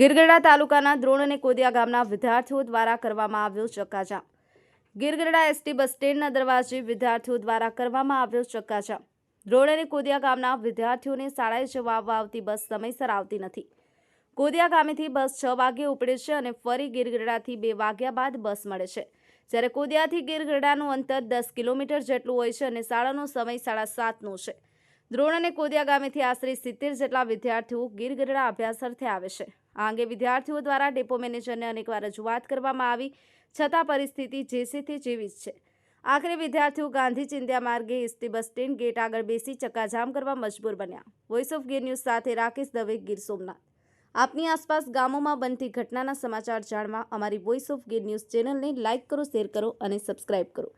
ગીરગઢડા તાલુકાના દ્રોણ અને કોદિયા ગામના વિદ્યાર્થીઓ દ્વારા કરવામાં આવ્યો ચક્કાજામ ગીરગઢડા એસટી બસ સ્ટેન્ડના દરવાજે વિદ્યાર્થીઓ દ્વારા કરવામાં આવ્યો ચક્કાજામ દ્રોણ અને કોદિયા ગામના વિદ્યાર્થીઓને શાળાએ જવા આવવા આવતી બસ સમયસર આવતી નથી. કોદિયા ગામેથી બસ છ વાગ્યે ઉપડે છે અને ફરી ગીરગઢડાથી બે વાગ્યા બાદ બસ મળે છે. જ્યારે કોદિયાથી ગીરગઢડાનું અંતર દસ કિલોમીટર જેટલું હોય છે અને શાળાનો સમય સાડા સાતનો છે. દ્રોણ અને કોદિયા ગામેથી આશરે સિત્તેર જેટલા વિદ્યાર્થીઓ ગીરગઢડા અભ્યાસ અર્થે આવે છે. આ અંગે વિદ્યાર્થીઓ દ્વારા ડેપો મેનેજરને અનેકવાર રજૂઆત કરવામાં આવી, છતાં પરિસ્થિતિ જે છે તે જેવી જ છે. આખરે વિદ્યાર્થીઓ ગાંધી ચિંધ્યા માર્ગે એસટી બસ સ્ટેન્ડ ગેટ આગળ બેસી ચક્કાજામ કરવા મજબૂર બન્યા. વોઇસ ઓફ ગીર ન્યૂઝ સાથે રાકેશ દવે, ગીર સોમનાથ. આપની આસપાસ ગામોમાં બનતી ઘટનાના સમાચાર જાણવા અમારી વોઇસ ઓફ ગીર ન્યૂઝ ચેનલને લાઇક કરો, શેર કરો અને સબસ્ક્રાઇબ કરો.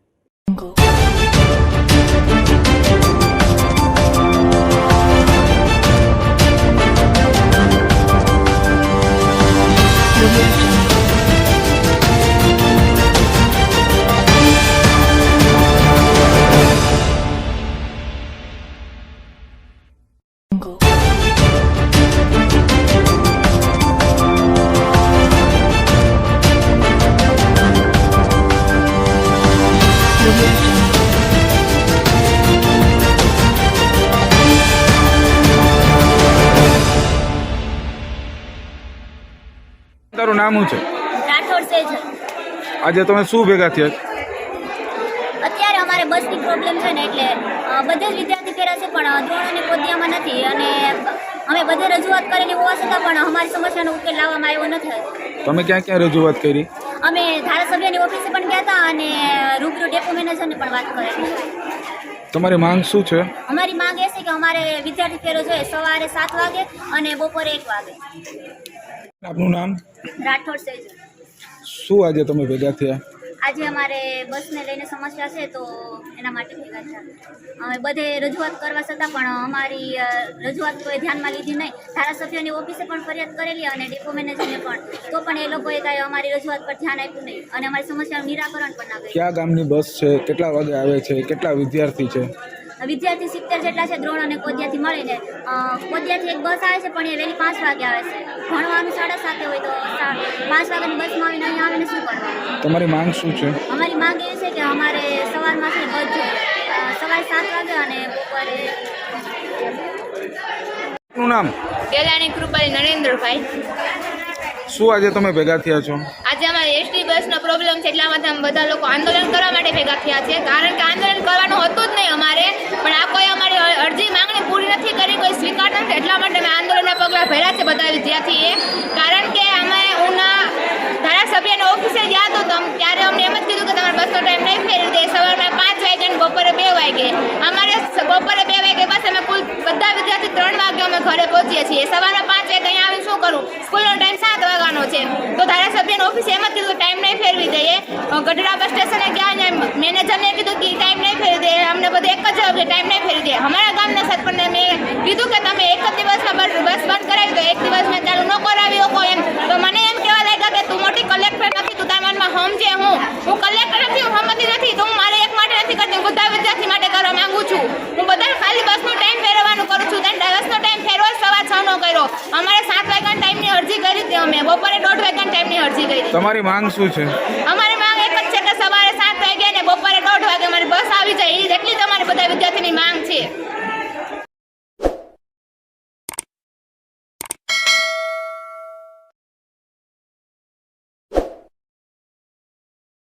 તારું નામ શું છે? રાઠોડ સેજ આજે તમે શું ભેગા થયા? અત્યારે અમારે બસની પ્રોબ્લેમ છે ને એટલે બધા જ વિદ્યાર્થી ફેરા છે પણ ધોરણ અને કોદિયામાં નથી. અને અમે બધે રજૂઆત કરેલી હોવા છતાં પણ અમારી સમસ્યાનો ઉકેલ લાવવામાં આવ્યો નથી તમે ક્યાં ક્યાં રજૂઆત કરી? અમે ધારાસભ્યની ઓફિસે પણ ગયા હતા અને રૂબરૂ ડેપો મેનેજરને પણ વાત કરેલી તમારી માંગ શું છે? અમારી માંગ એ છે કે અમારે વિદ્યાર્થી ફેરો જોઈએ સવારે સાત વાગે અને બપોરે એક વાગે. આપનું નામ? રાઠોડ સેજ. શું આજે તમે ભેગા થયા? આજે અમારે બસને લઈને સમસ્યા છે તો એના માટે ભેગા થયા. અમે બધે રજૂઆત કરવા છતાં પણ અમારી રજૂઆત કોઈ ધ્યાનમાં લીધી નહીં. ધારાસભ્યની ઓફિસે પણ ફરિયાદ કરેલી અને ડેપો મેનેજરને પણ. તો પણ એ લોકોએ કાંઈ અમારી રજૂઆત પર ધ્યાન આપ્યું નહીં અને અમારી સમસ્યાનું નિરાકરણ પણ ના કર્યું. કયા ગામની બસ છે? કેટલા વાગે આવે છે? કેટલા વિદ્યાર્થી છે? વિદ્યાર્થી સિત્તેર જેટલા છે દ્રોણ અને કોદિયાથી મળીને કોદિયાથી એક બસ આવે છે પણ એ વહેલી પાંચ વાગે આવે છે. ભણવાનું સાડા સાતે હોય તો પાંચ વાગ્યાની બસમાં આવીને અહીંયા આવીને શું કરવાનું? તમારી માંગ શું છે? અમારી માંગ એ છે કે અમારે સવારમાં છે બસ જોઈએ સવારે સાત વાગે અને બપોરે નામ? ગેલાણી કૃપાલી નરેન્દ્રભાઈ. શું આજે તમે ભેગા થયા છો? આજે અમારે એસટી બસનો પ્રોબ્લેમ છે, એટલા માટે અમે બધા લોકો આંદોલન કરવા માટે ભેગા થયા છે. કારણ કે આંદોલન કરવાનું હતું જ નહીં અમારે, પણ આ કોઈ અમારી અરજી માંગણી પૂરી નથી કરી, કોઈ સ્વીકાર નથી, એટલા માટે અમે આંદોલનના પગલાં ભર્યા છે બધા વિદ્યાર્થીએ. કારણ કે અમે ઉના ધારાસભ્યની ઓફિસે ગયા તો ત્યારે અમને એમ જ કીધું કે તમારે બસનો ટાઈમ નહીં ફેરી દે સવારમાં પાંચ વાગે અને બપોરે બે વાગે. અમારે બપોરે બે વાગે બસ અમે કુલ બધા વિદ્યાર્થી ત્રણ વાગે અમે ઘરે પહોંચીએ છીએ. સવારે પાંચ વાગે અહીંયા આવીને શું કરું સ્કૂલનો ટાઈમ સાત વાગ્યાનો છે તો ધારાસભ્યની ઓફિસે એમ જ કીધું કે ટાઈમ નહીં ફેરવી દઈએ અ, ગઢડા બસ સ્ટેશને ગયા અને મેનેજરને કીધું કે ટાઈમ નહીં ફેરી દે. અમને બધું એક જ ટાઈમ નહીં ફેરવી દે. અમારા ગામના સરપંચને મેં કીધું કે તમે એક જ દિવસમાં બસ બંધ કરાવી દો. એક દિવસમાં ચાલુ ન કરાવી શકો એમ. તો મને એમ કહેવા લાગ્યા કે તું મોટી કલેક્ટર નથી તું તારા મનમાં સમજે હું. હું કલેક્ટર નથી હું સમજતી નથી તો હું મારે એક માટે નથી કરતી. હું બધા વિદ્યાર્થી માટે કરવા માંગુ છું. હું બધા ખાલી બસનો ટાઈમ ફેરવવાનું કરું છું. તેને બસનો ટાઈમ ફેરવો સવાર છ નો કર્યો. અમારે સાત વાગ્યાના ટાઈમની અરજી કરી હતી અમે. બપોરે દોઢ વાગ્યાના ટાઈમની અરજી કરી. તમારી માંગ શું છે? અમારી વાગ્યા ને બપોરે દોઢ વાગે મારી બસ આવી જાય. એટલી તમારે બધા વિદ્યાર્થીની માંગ છે.